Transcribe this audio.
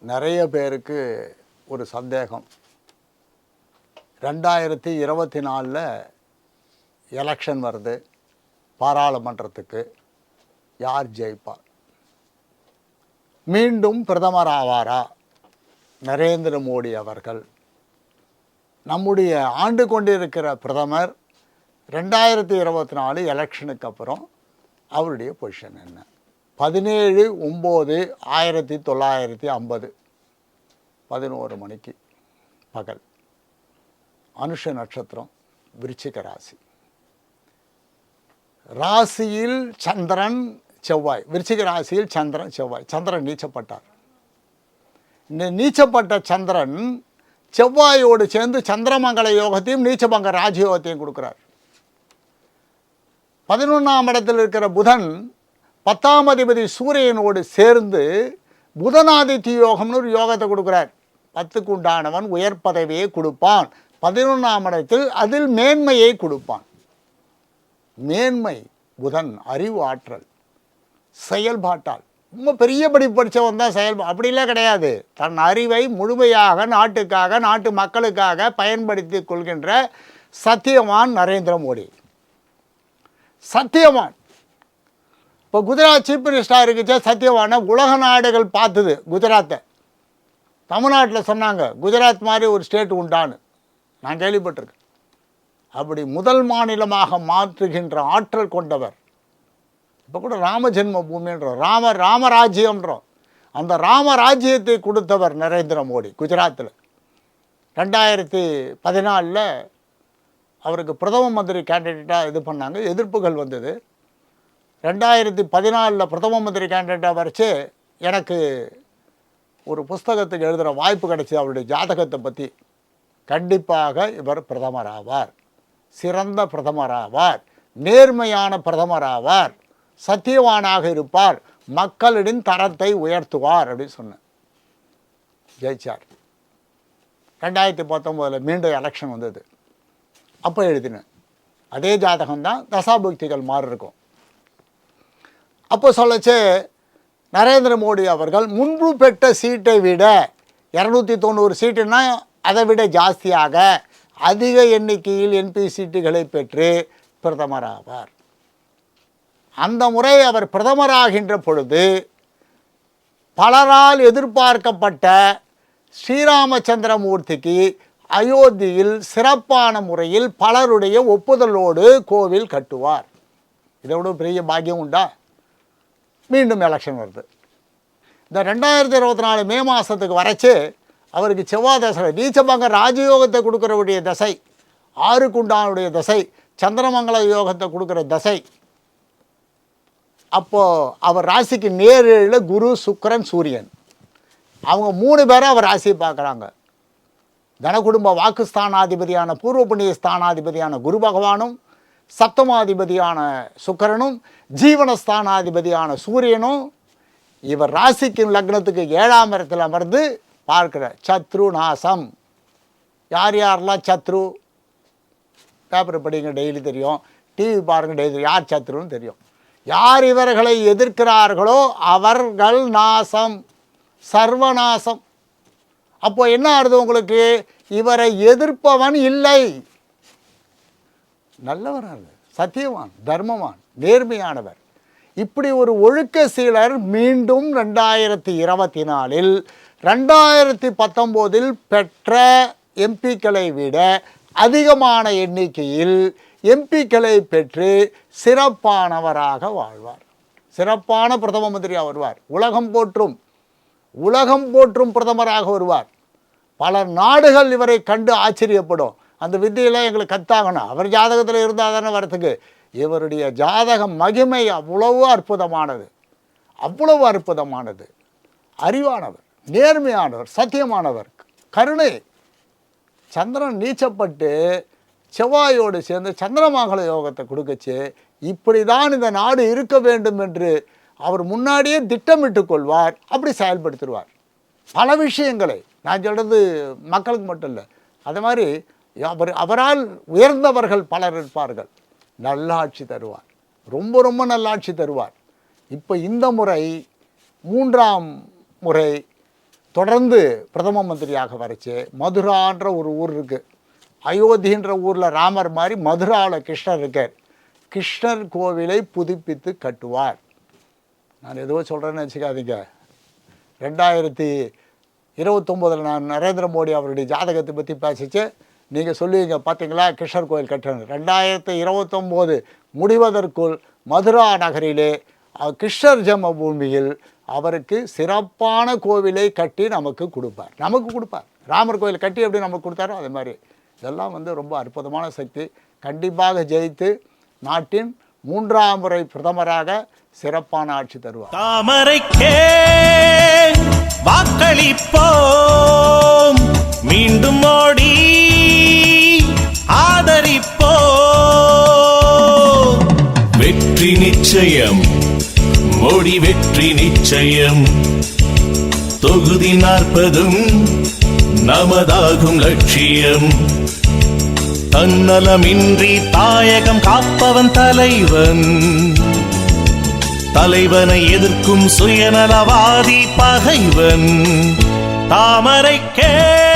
நிறைய பேருக்கு ஒரு சந்தேகம். ரெண்டாயிரத்தி இருபத்தி நாலில் எலெக்ஷன் வருது. பாராளுமன்றத்துக்கு யார் ஜெயிப்பார் மீண்டும் பிரதமர் ஆவாரா? நரேந்திர மோடி அவர்கள். நம்முடைய ஆண்டு கொண்டிருக்கிற பிரதமர் ரெண்டாயிரத்தி இருபத்தி நாலு எலெக்ஷனுக்கு அப்புறம் அவருடைய பொசிஷன் என்ன? பதினேழு ஒம்பது ஆயிரத்தி தொள்ளாயிரத்தி ஐம்பது. பதினோரு மணிக்கு பகல். அனுஷ நட்சத்திரம் விருச்சிக ராசி. ராசியில் சந்திரன் செவ்வாய். விருச்சிக ராசியில் சந்திரன் செவ்வாய். சந்திரன் நீச்சப்பட்டார். இந்த நீச்சப்பட்ட சந்திரன் செவ்வாயோடு சேர்ந்து சந்திரமங்கல யோகத்தையும் நீச்சபங்க ராஜயோகத்தையும் கொடுக்குறார். பதினொன்றாம் இடத்தில் இருக்கிற புதன் பத்தாம் அதிபதி சூரியனோடு சேர்ந்து புதனாதித்ய யோகம்னு ஒரு யோகத்தை கொடுக்குறார். பத்துக்கு உண்டானவன் உயர் பதவியை கொடுப்பான். பதினொன்றாம் இடத்தில் அதில் மேன்மையை கொடுப்பான். மேன்மை புதன் அறிவு ஆற்றல் செயல்பாட்டால். ரொம்ப பெரிய படி படித்தவன் தான் செயல்பா அப்படிலாம் கிடையாது. தன் அறிவை முழுமையாக நாட்டுக்காக நாட்டு மக்களுக்காக பயன்படுத்தி கொள்கின்ற சத்தியவான் நரேந்திர மோடி. சத்தியவான். இப்போ குஜராத் சீஃப் மினிஸ்டராக இருக்குச்சு சத்தியவானை உலக நாடுகள் பார்த்தது குஜராத்தை. தமிழ்நாட்டில் சொன்னாங்க குஜராத் மாதிரி ஒரு ஸ்டேட் உண்டான்னு. நான் கேள்விப்பட்டிருக்கேன். அப்படி முதல் மாநிலமாக மாற்றுகின்ற ஆற்றல் கொண்டவர் இப்போ கூட ராம ஜென்ம பூமின்றோம் ராம ராமராஜ்யம்ன்றோம். அந்த ராமராஜ்யத்தை கொடுத்தவர் நரேந்திர மோடி குஜராத்தில். ரெண்டாயிரத்தி பதினாலில் அவருக்கு பிரதம மந்திரி கேண்டிடேட்டாக இது பண்ணாங்க எதிர்ப்புகள் வந்தது. ரெண்டாயிரத்தி பதினாலில் பிரதம மந்திரி கேண்டிடேட்டாக வரைச்சு எனக்கு ஒரு புஸ்தகத்துக்கு எழுதுகிற வாய்ப்பு கிடைச்சி அவருடைய ஜாதகத்தை பற்றி கண்டிப்பாக இவர் பிரதமர் ஆவார். சிறந்த பிரதமர் ஆவார். நேர்மையான பிரதமர் ஆவார். சத்தியவானாக இருப்பார். மக்களின் தரத்தை உயர்த்துவார் அப்படின்னு சொன்னேன். ஜெயிச்சார். ரெண்டாயிரத்தி பத்தொம்போதில் மீண்டும் எலெக்ஷன் வந்தது. அப்போ எழுதினேன். அதே ஜாதகம் தான் தசாபுக்திகள் மாறி இருக்கும் அப்போ சொல்லச்சு நரேந்திர மோடி அவர்கள் முன்பு பெற்ற சீட்டை விட இரநூத்தி தொண்ணூறு சீட்டுன்னா அதை விட ஜாஸ்தியாக அதிக எண்ணிக்கையில் என்பி சீட்டுகளை பெற்று பிரதமர் ஆவார் அந்த முறை அவர் பிரதமராகின்ற பொழுது பலரால் எதிர்பார்க்கப்பட்ட ஸ்ரீராமச்சந்திரமூர்த்திக்கு அயோத்தியில் சிறப்பான முறையில் பலருடைய ஒப்புதலோடு கோவில் கட்டுவார். இதை விட பெரிய பாக்கியம் உண்டா? மீண்டும் எலெக்ஷன் வருது. இந்த ரெண்டாயிரத்தி இருபத்தி நாலு மே மாதத்துக்கு வரைச்சு அவருக்கு செவ்வாய் தசை நீச்சபங்க ராஜயோகத்தை கொடுக்குறவுடைய தசை ஆறுக்குண்டானுடைய தசை சந்திரமங்கல யோகத்தை கொடுக்குற தசை. அப்போது அவர் ராசிக்கு நேரில் குரு சுக்கரன் சூரியன். அவங்க மூணு பேரும் அவர் ராசியை பார்க்குறாங்க. தனகுடும்ப வாக்குஸ்தானாதிபதியான பூர்வ புண்ணிய ஸ்தானாதிபதியான குரு பகவானும் சப்தமாதிபதியான சுக்கரனும் ஜீவனஸ்தானாதிபதியான சூரியனும் இவர் ராசிக்கு லக்னத்துக்கு ஏழாம் இடத்தில் அமர்ந்து பார்க்கிற சத்ரு நாசம். யார் யாரெல்லாம் சத்ரு? பேப்பர் படிங்க டெய்லி தெரியும். டிவி பாருங்கள் டெய்லி தெரியும். யார் சத்ருன்னு தெரியும். யார் இவர்களை எதிர்க்கிறார்களோ அவர்கள் நாசம். சர்வநாசம். அப்போ என்ன ஆறுது உங்களுக்கு? இவரை எதிர்ப்பவன் இல்லை. நல்லவர் சத்தியவான் தர்மவான் நேர்மையானவர். இப்படி ஒரு ஒழுக்க சீலர் மீண்டும் ரெண்டாயிரத்தி இருபத்தி நாலில் ரெண்டாயிரத்தி பத்தொம்போதில் பெற்ற எம்பிக்களை விட அதிகமான எண்ணிக்கையில் எம்பிக்களை பெற்று சிறப்பானவராக வாழ்வார். சிறப்பான பிரதம மந்திரியாக வருவார். உலகம் போற்றும் உலகம் போற்றும் பிரதமராக வருவார். பல நாடுகள் இவரை கண்டு ஆச்சரியப்படும். அந்த வித்தியெல்லாம் எங்களுக்கு கத்தாகணும். அவர் ஜாதகத்தில் இருந்தால் தானே வரத்துக்கு. இவருடைய ஜாதக மகிமை அவ்வளவு அற்புதமானது. அவ்வளவு அற்புதமானது. அறிவானவர் நேர்மையானவர் சத்தியமானவர் கருணை. சந்திரன் நீச்சப்பட்டு செவ்வாயோடு சேர்ந்து சந்திரமங்கல யோகத்தை கொடுக்கச்சு. இப்படி தான் இந்த நாடு இருக்க வேண்டும் என்று அவர் முன்னாடியே திட்டமிட்டு கொள்வார். அப்படி செயல்படுத்திடுவார். பல விஷயங்களை நான் சொல்கிறது மக்களுக்கு மட்டும் இல்லை. அது மாதிரி அவர் அவரால் உயர்ந்தவர்கள் பலர் இருப்பார்கள். நல்லாட்சி தருவார். ரொம்ப ரொம்ப நல்லாட்சி தருவார். இப்போ இந்த முறை மூன்றாம் முறை தொடர்ந்து பிரதம மந்திரியாக வரைச்சு மதுரான்ற ஒரு ஊர் இருக்குது அயோத்தின்ற ஊரில் ராமர் மாதிரி மதுராவில் கிருஷ்ணர் இருக்கார். கிருஷ்ணர் கோவிலை புதுப்பித்து கட்டுவார். நான் எதுவோ சொல்கிறேன்னு வச்சுக்காதீங்க ரெண்டாயிரத்தி இருபத்தொம்போதில் நான் நரேந்திர மோடி அவருடைய ஜாதகத்தை பற்றி பேசிச்சு. நீங்கள் சொல்லுவீங்க பார்த்தீங்களா கிருஷ்ணர் கோயில் கட்டணும். ரெண்டாயிரத்தி இருபத்தொம்போது முடிவதற்குள் மதுரா நகரிலே கிருஷ்ணர் ஜென்ம பூமியில் அவருக்கு சிறப்பான கோவிலை கட்டி நமக்கு கொடுப்பார். நமக்கு கொடுப்பார். ராமர் கோயில் கட்டி எப்படி நமக்கு கொடுத்தாரோ அது மாதிரி. இதெல்லாம் வந்து ரொம்ப அற்புதமான சக்தி. கண்டிப்பாக ஜெயித்து நாட்டின் மூன்றாம் முறை பிரதமராக சிறப்பான ஆட்சி தருவார். தாமரைக்கே வாக்களிப்போம். மீண்டும் ஓடி ஆதரிப்போ. வெற்றி நிச்சயம் மோடி வெற்றி நிச்சயம். தொகுதி நாற்பதும் நமதாகும் லட்சியம். தன்னலமின்றி தாயகம் காப்பவன் தலைவன். தலைவனை எதிர்க்கும் சுயநலவாதி பகைவன். தாமரைக்கே